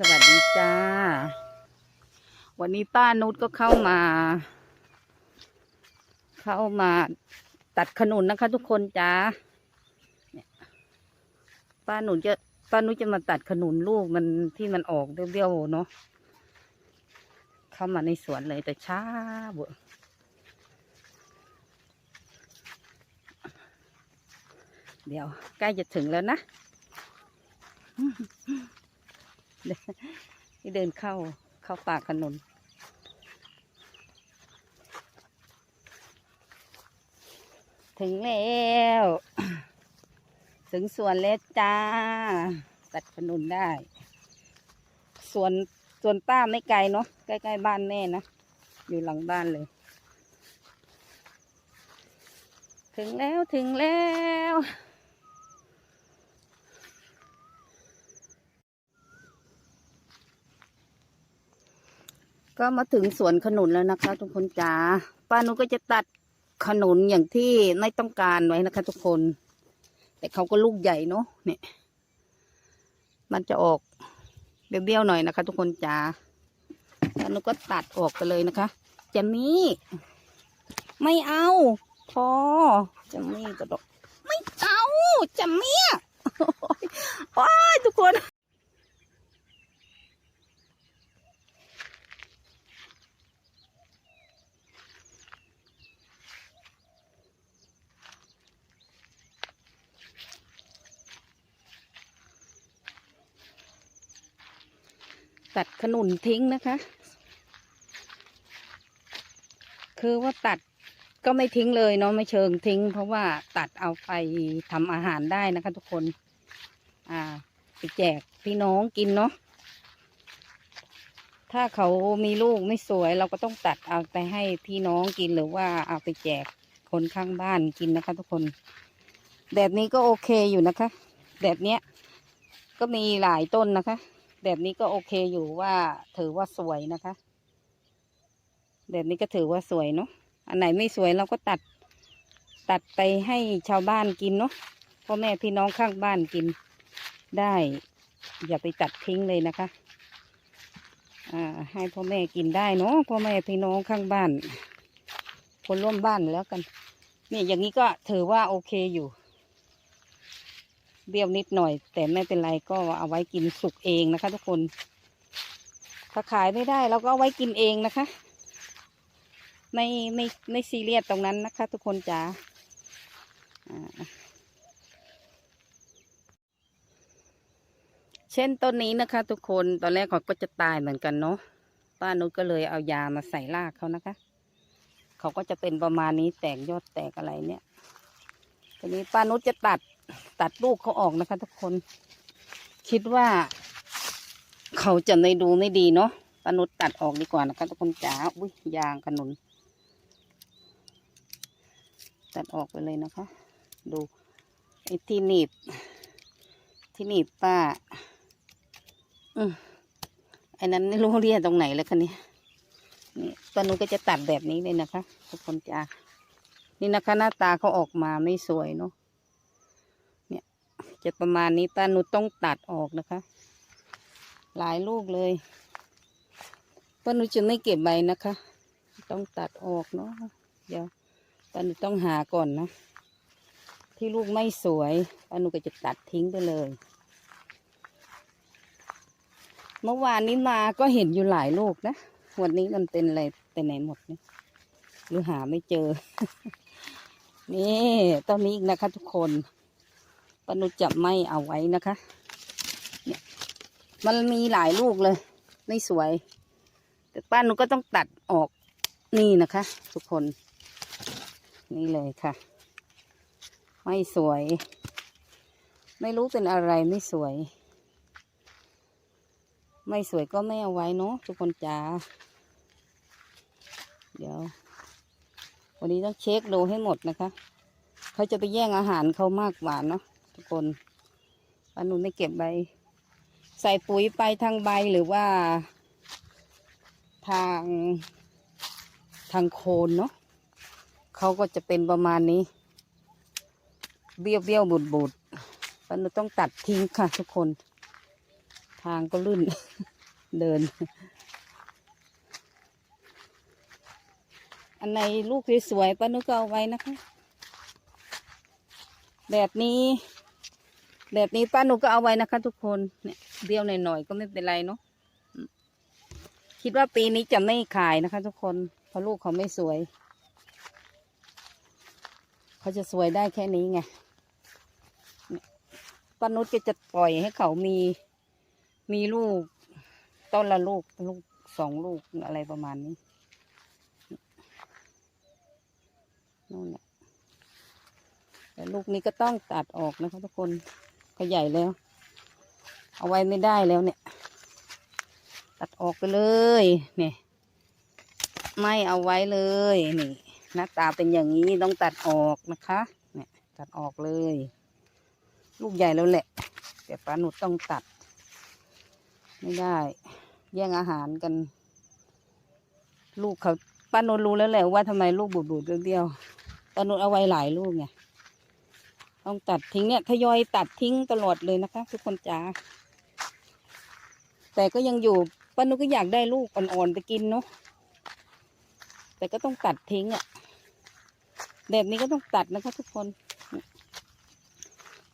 สวัสดีจ้า วันนี้ป้านุชก็เข้ามา เข้ามาตัดขนุนนะคะทุกคนจ้าเนี่ยป้าหนุนจะป้านุชจะมาตัดขนุนลูกมันที่มันออกเบี้ยวๆเนาะเข้ามาในสวนเลยแต่ช้าเบอเดี๋ยวใกล้จะถึงแล้วนะ ที่เดินเข้าเข้าป่าขนนถึงแล้วถึงสวนแล้วจ้า ตัดขนุนได้ สวนสวนป้าไม่ไกลเนาะใกล้ๆบ้านแม่นะ อยู่หลังบ้านเลย ถึงแล้วถึงแล้ว ก็มาถึงสวนขนุนแล้วนะคะ ทุกคนจ๋าป้านุก็จะตัดขนุนอย่างที่ไม่ต้องการไว้นะคะ ทุกคน แต่เขาก็ลูกใหญ่เนาะเนี่ย มันจะออกเบี้ยวๆหน่อยนะคะ ทุกคนจ๋าป้านุก็ตัดออกไปเลยนะคะจะมีไม่เอาพอจะมีกระดกไม่เอาจะมียว้ายทุกคน ตัดขนุนทิ้งนะคะ คือว่าตัดก็ไม่ทิ้งเลยเนาะไม่เชิงทิ้ง เพราะว่าตัดเอาไปทำอาหารได้นะคะ ทุกคน อ่าไปแจกพี่น้องกินเนาะถ้าเขามีลูกไม่สวย เราก็ต้องตัดเอาไปให้พี่น้องกินหรือว่าเอาไปแจกคนข้างบ้านกินนะคะ ทุกคนแบบนี้ก็โอเคอยู่นะคะแบบเนี้ยก็มีหลายต้นนะคะ แบบนี้ก็โอเคอยู่ว่าถือว่าสวยนะคะ แบบนี้ก็ถือว่าสวยเนาะอันไหนไม่สวยเราก็ตัด ตัดไปให้ชาวบ้านกินเนาะพ่อแม่พี่น้องข้างบ้านกินได้ อย่าไปตัดทิ้งเลยนะคะอ่าให้พ่อแม่กินได้เนาะพ่อแม่พี่น้องข้างบ้าน คนร่วมบ้านแล้วกันนี่อย่างนี้ก็ถือว่าโอเคอยู่ เบี้ยวนิดหน่อย แต่ไม่เป็นไรก็เอาไว้กินสุกเองนะคะ ทุกคน ถ้าขายไม่ได้เราก็เอาไว้กินเองนะคะ ไม่ไม่ไม่ซีเรียสตรงนั้นนะคะ ทุกคนจ๋าอ่าเช่นต้นนี้นะคะ ทุกคนตอนแรกเขาก็จะตายเหมือนกันเนาะป้านุชก็เลยเอายามาใส่รากเขานะคะ เขาก็จะเป็นประมาณนี้แตกยอดแตกอะไรเนี่ยทีนี้ป้านุชจะตัด ตัดลูกเขาออกนะคะ ทุกคน คิดว่า เขาจะในดูไม่ดีเนาะปนุษตัดออกดีกว่านะคะ ทุกคนจ๋าอุ้ยยางขนุน ตัดออกไปเลยนะคะ ดูไอ้ที่หนีบ ที่หนีบป้า อืมไอ้นั้นไม่รู้เรียกตรงไหนแล้วคะเนี่ยนี่ปนุก็จะตัดแบบนี้เลยนะคะ ทุกคนจ๋านี่นะคะ หน้าตาเขาออกมาไม่สวยเนาะ จะประมาณนี้ป้านุต้องตัดออกนะคะ หลายลูกเลยป้านุจะไม่เก็บใบนะคะ ต้องตัดออกเนาะเดี๋ยวป้านุต้องหาก่อนนะ ที่ลูกไม่สวยป้านุก็จะตัดทิ้งไปเลย เมื่อวานนี้มาก็เห็นอยู่หลายลูกนะวันนี้มันเป็นอะไรไปไหนหมดเนี่ยหรือหาไม่เจอ นี่ต้นนี้อีกนะคะทุกคน ปานุจะไม่เอาไว้นะคะ เนี่ยมันมีหลายลูกเลย ไม่สวย แต่ป้านุก็ต้องตัดออกนี่นะคะ ทุกคน นี่เลยค่ะ ไม่สวย ไม่รู้เป็นอะไรไม่สวย ไม่สวยก็ไม่เอาไว้เนาะทุกคนจ้าเดี๋ยว วันนี้ต้องเช็คดูให้หมดนะคะ เขาจะไปแย่งอาหารเขามากกว่าเนาะ ทุกคนปานุไม่เก็บใบ ใส่ปุ๋ยไปทางใบหรือว่า ทางทางโคนเนาะเขาก็จะเป็นประมาณนี้ เบี้ยวเบี้ยวบุดบุดปานุต้องตัดทิ้งค่ะ ทุกคน ทางก็ลื่นเดิน อันไหนลูกสวยๆป้านุก็เอาไว้นะคะ แบบนี้ แบบนี้ป้านุก็เอาไว้นะคะ ทุกคนเนี่ยเดียวหน่อยๆก็ไม่เป็นไรเนาะคิดว่าปีนี้จะไม่ขายนะคะ ทุกคนเพราะลูกเขาไม่สวย เขาจะสวยได้แค่นี้ไงป้านุชก็จะปล่อยให้เขามี มีลูก ต้นละลูกลูกสองลูกอะไรประมาณนี้นู่นแหละแต่ลูกนี้ก็ต้องตัดออกนะคะทุกคน ก็ใหญ่แล้ว เอาไว้ไม่ได้แล้วเนี่ย ตัดออกไปเลยเนี่ยไม่เอาไว้เลยนี่หน้าตาเป็นอย่างนี้ต้องตัดออกนะคะ เนี่ย ตัดออกเลย ลูกใหญ่แล้วแหละ แต่ปลาหนุดต้องตัด ไม่ได้ แย่งอาหารกัน ลูกเขาป้านุรู้แล้วแหละว่าทำไมลูกบูดบูดๆเดียวๆป้านุเอาไว้หลายลูกไง ต้องตัดทิ้งเนี่ยทยอยตัดทิ้งตลอดเลยนะคะ ทุกคนจ้าแต่ก็ยังอยู่ป้านุก็อยากได้ลูกอ่อนๆไปกินเนาะแต่ก็ต้องตัดทิ้งอะ่ะแบบนี้ก็ต้องตัดนะคะทุกคน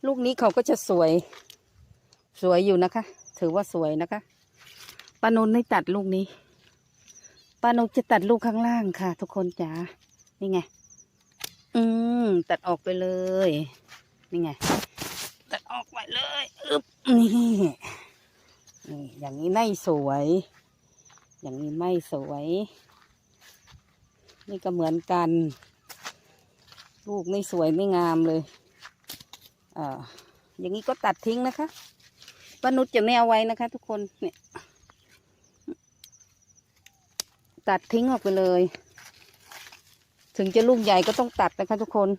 ลูกนี้เขาก็จะสวย สวยอยู่นะคะ ถือว่าสวยนะคะป้านุชไม่ตัดลูกนี้ป้านุจะตัดลูกข้างล่างค่ะ ทุกคนจ๋านี่ไง อืม ตัดออกไปเลย นี่ไงตัดออกไปเลยอึบนี่นี่อย่างนี้ไม่สวย อย่างนี้ไม่สวย นี่ก็เหมือนกัน ลูกไม่สวยไม่งามเลยอ่าอย่างนี้ก็ตัดทิ้งนะคะป้านุชจะไม่เอาไว้นะคะ ทุกคนเนี่ยตัดทิ้งออกไปเลย ถึงจะลูกใหญ่ก็ต้องตัดนะคะทุกคน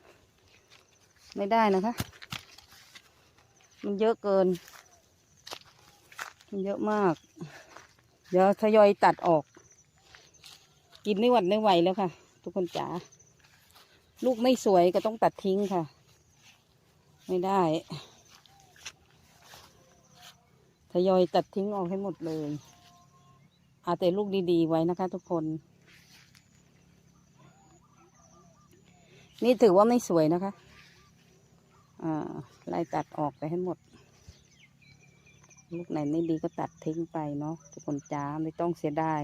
ไม่ได้นะคะ มันเยอะเกิน มันเยอะมาก เดี๋ยวทยอยตัดออก กินไม่หวัดไม่ไหวแล้วค่ะ ทุกคนจ๋า ลูกไม่สวยก็ต้องตัดทิ้งค่ะ ไม่ได้ ทยอยตัดทิ้งออกให้หมดเลยอาแต่ลูกดีๆไว้นะคะทุกคน นี่ถือว่าไม่สวยนะคะ ไล่ตัดออกไปให้หมด ลูกไหนไม่ดีก็ตัดทิ้งไปเนาะทุกคนจ้าไม่ต้องเสียดาย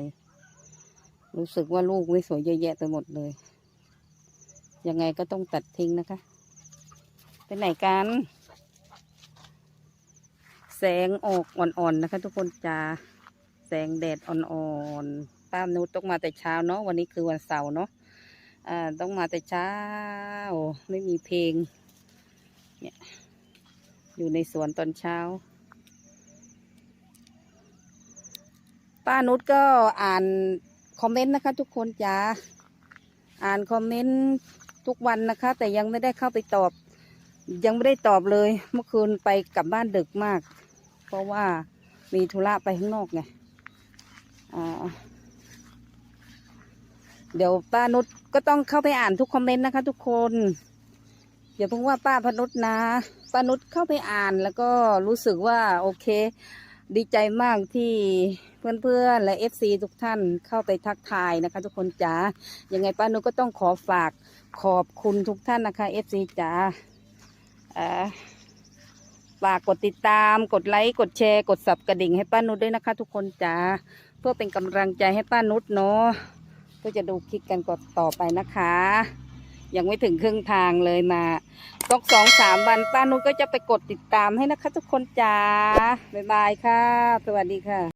รู้สึกว่าลูกไม่สวยเยอะแยะไปหมดเลย ยังไงก็ต้องตัดทิ้งนะคะ ไปไหนกัน แสงออกอ่อนๆนะคะ ทุกคนจ้า แสงแดดอ่อนๆ ป้านุชต้องมาแต่เช้าเนาะ วันนี้คือวันเสาร์เนาะอ่าต้องมาแต่เช้า ไม่มีเพลง เนี่ย อยู่ในสวนตอนเช้า ป้านุชก็อ่านคอมเมนต์นะคะทุกคนจ้าอ่านคอมเมนต์ทุกวันนะคะ แต่ยังไม่ได้เข้าไปตอบ ยังไม่ได้ตอบเลย เมื่อคืนไปกลับบ้านดึกมาก เพราะว่ามีธุระไปข้างนอกไงเดี๋ยวป้านุชก็ต้องเข้าไปอ่านทุกคอมเมนต์นะคะทุกคน อย่าเพิ่งว่าป้าพนุชนะป้านุชเข้าไปอ่านแล้วก็รู้สึกว่าโอเค ดีใจมากที่เพื่อนๆ และเอฟซีทุกท่านเข้าไปทักทายนะคะ ทุกคนจ๋ายังไงป้านุชก็ต้องขอฝากขอบคุณทุกท่านนะคะเอฟซีจ๋าอ่าฝากกดติดตามกดไลค์กดแชร์กดสับกระดิ่งให้ป้านุชด้วยนะคะ ทุกคนจ๋าเพื่อเป็นกำลังใจให้ป้านุชเนาะเพื่อจะดูคลิปกันกดต่อไปนะคะ ยังไม่ถึงครึ่งทางเลยมาตกสองสามวันป้านุชก็จะไปกดติดตามให้นะคะทุกคนจ้าบ๊ายบายค่ะ สวัสดีค่ะ